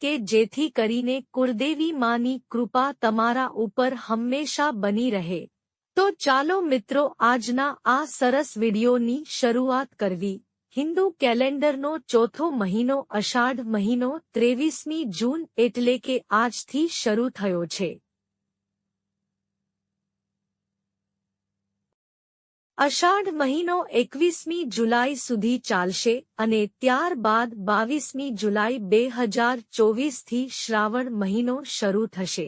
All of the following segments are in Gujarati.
કે જેથી કરીને કુળદેવી માની કૃપા તમારા ઉપર હંમેશા બની રહે. તો ચાલો મિત્રો આજના આ સરસ વિડીયોની શરૂઆત કરવી. હિન્દુ કેલેન્ડરનો ચોથો મહિનો અષાઢ મહિનો ત્રેવીસમી જૂન એટલે કે આજથી શરૂ થયો છે. અષાઢ મહિનો એકવીસમી જુલાઈ સુધી ચાલશે અને ત્યારબાદ બાવીસમી જુલાઈ બે હજાર ચોવીસથી શ્રાવણ મહિનો શરૂ થશે.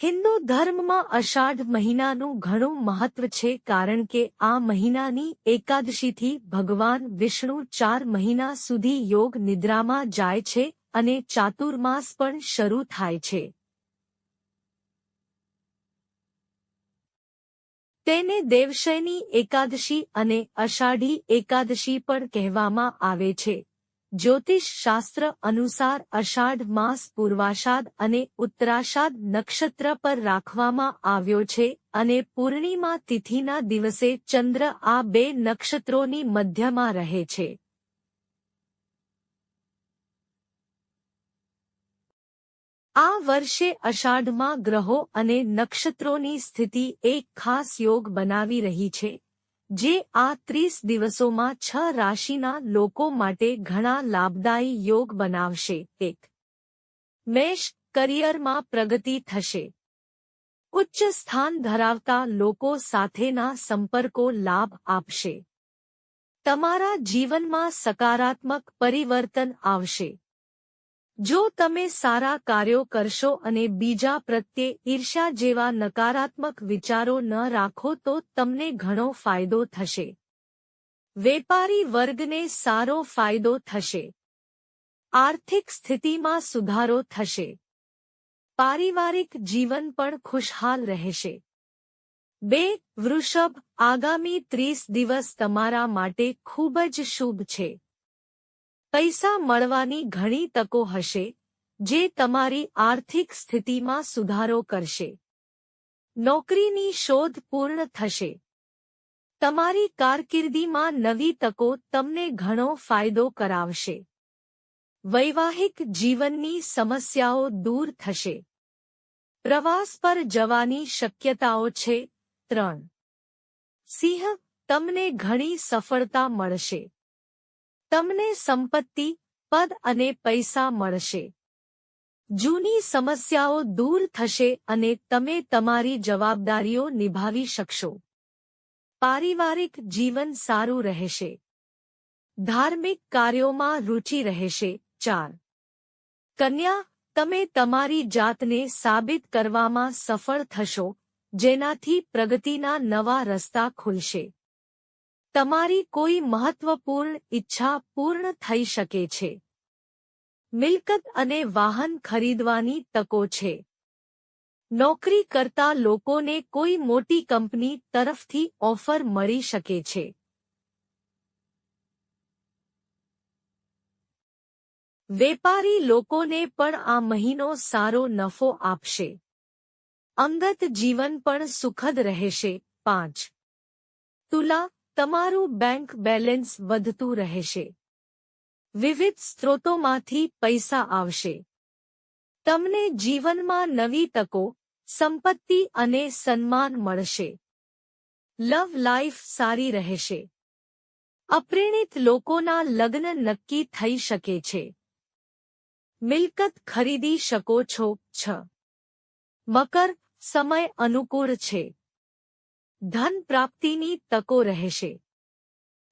હિન્દુ ધર્મમાં અષાઢ મહિનાનું ઘણું મહત્વ છે કારણ કે આ મહિનાની એકાદશીથી ભગવાન વિષ્ણુ ચાર મહિના સુધી યોગ નિદ્રામાં જાય છે અને ચાતુર્માસ પણ શરૂ થાય છે. તેને દેવશયની એકાદશી અને અષાઢી એકાદશી પણ કહેવામાં આવે છે. જ્યોતિષ શાસ્ત્ર અનુસાર અષાઢ માસ પૂર્વાષાઢ અને ઉત્તરાષાઢ નક્ષત્ર પર રાખવામાં આવ્યો છે અને પૂર્ણિમા તિથિના દિવસે ચંદ્ર આ બે નક્ષત્રોની મધ્યમાં રહે છે. આ વર્ષે અષાઢમાં ગ્રહો અને નક્ષત્રોની સ્થિતિ એક ખાસ યોગ બનાવી રહી છે, જે આ ત્રીસ દિવસોમાં છ રાશિના લોકો માટે ઘણા લાભદાયી યોગ બનાવશે. એક, મેષ કરિયરમાં પ્રગતિ થશે. ઉચ્ચ સ્થાન ધરાવતા લોકો સાથેના સંપર્કો લાભ આપશે. તમારા જીવનમાં સકારાત્મક પરિવર્તન આવશે. જો તમે સારા કાર્યો કરશો અને બીજા પ્રત્યે ઈર્ષા જેવા નકારાત્મક વિચારો ન રાખો તો તમને ઘણો ફાયદો થશે. વેપારી વર્ગને સારો ફાયદો થશે. આર્થિક સ્થિતિમાં સુધારો થશે. પારિવારિક જીવન પણ ખુશહાલ રહેશે. બે, વૃષભ, આગામી ત્રીસ દિવસ તમારા માટે ખૂબ જ શુભ છે. પૈસા મળવાની ઘણી તકો હશે, જે તમારી આર્થિક સ્થિતિમાં સુધારો કરશે. નોકરીની શોધ પૂર્ણ થશે. તમારી કારકિર્દીમાં નવી તકો તમને ઘણો ફાયદો કરાવશે. વૈવાહિક જીવનની સમસ્યાઓ દૂર થશે. પ્રવાસ પર જવાની શક્યતાઓ છે, ત્રણ. સિંહ, તમને ઘણી સફળતા મળશે. તમને સંપત્તિ, પદ અને પૈસા મળશે. જૂની સમસ્યાઓ દૂર થશે અને તમે તમારી જવાબદારીઓ નિભાવી શકશો. પારિવારિક જીવન સારું રહેશે. ધાર્મિક કાર્યોમાં રુચિ રહેશે. ચાર. કન્યા, તમે તમારી જાતને સાબિત કરવામાં સફળ થશો, જેનાથી પ્રગતિના નવા રસ્તા ખુલશે. તમારી કોઈ મહત્વપૂર્ણ ઈચ્છા પૂર્ણ થઈ શકે છે. મિલકત અને વાહન ખરીદવાની તકો છે. નોકરી કરતા લોકોને કોઈ મોટી કંપની તરફથી ઓફર મળી શકે છે. વેપારી લોકોને પણ આ મહિનો સારો નફો આપશે. અંગત જીવન પણ સુખદ રહેશે. પાંચ. તુલા તમારું બેંક બેલેન્સ વધતું રહેશે. વિવિધ સ્ત્રોતોમાંથી પૈસા આવશે. તમને જીવનમાં નવી તકો, સંપત્તિ અને સન્માન મળશે. લવ લાઈફ સારી રહેશે. અપ્રેણિત લોકોના લગ્ન નક્કી થઈ શકે છે. મિલકત ખરીદી શકો છો, છ. મકર સમય અનુકૂળ છે. ધન પ્રાપ્તિની તકો રહેશે.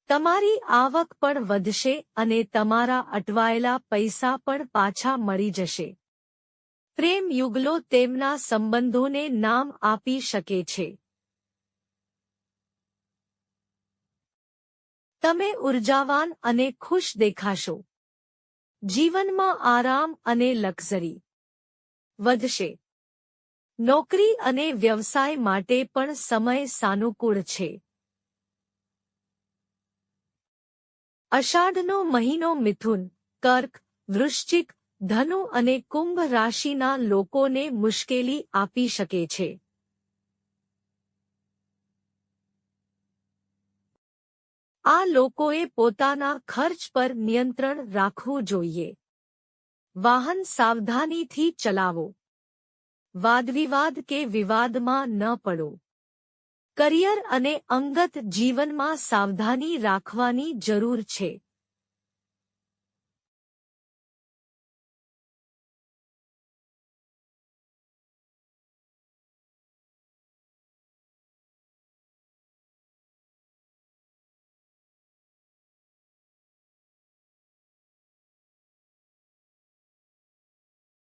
તમારી આવક પણ વધશે અને તમારા અટવાયેલા પૈસા પણ પાછા મળી જશે. પ્રેમ યુગલો તેમના સંબંધોને નામ આપી શકે છે. તમે ઉર્જાવાન અને ખુશ દેખાશો. જીવનમાં આરામ અને લક્ઝરી. વધશે. નોકરી અને વ્યવસાય માટે પણ સમય સાનુકૂળ છે. અષાઢનો મહિનો મિથુન, કર્ક, વૃશ્ચિક, ધનુ અને કુંભ રાશિના લોકોને મુશ્કેલી આપી શકે છે. આ લોકોએ પોતાના ખર્ચ પર નિયંત્રણ રાખવું જોઈએ. વાહન સાવધાનીથી ચલાવો. વાદવિવાદ કે વિવાદમાં ન પડો. કરિયર અને અંગત જીવનમાં સાવધાની રાખવાની જરૂર છે.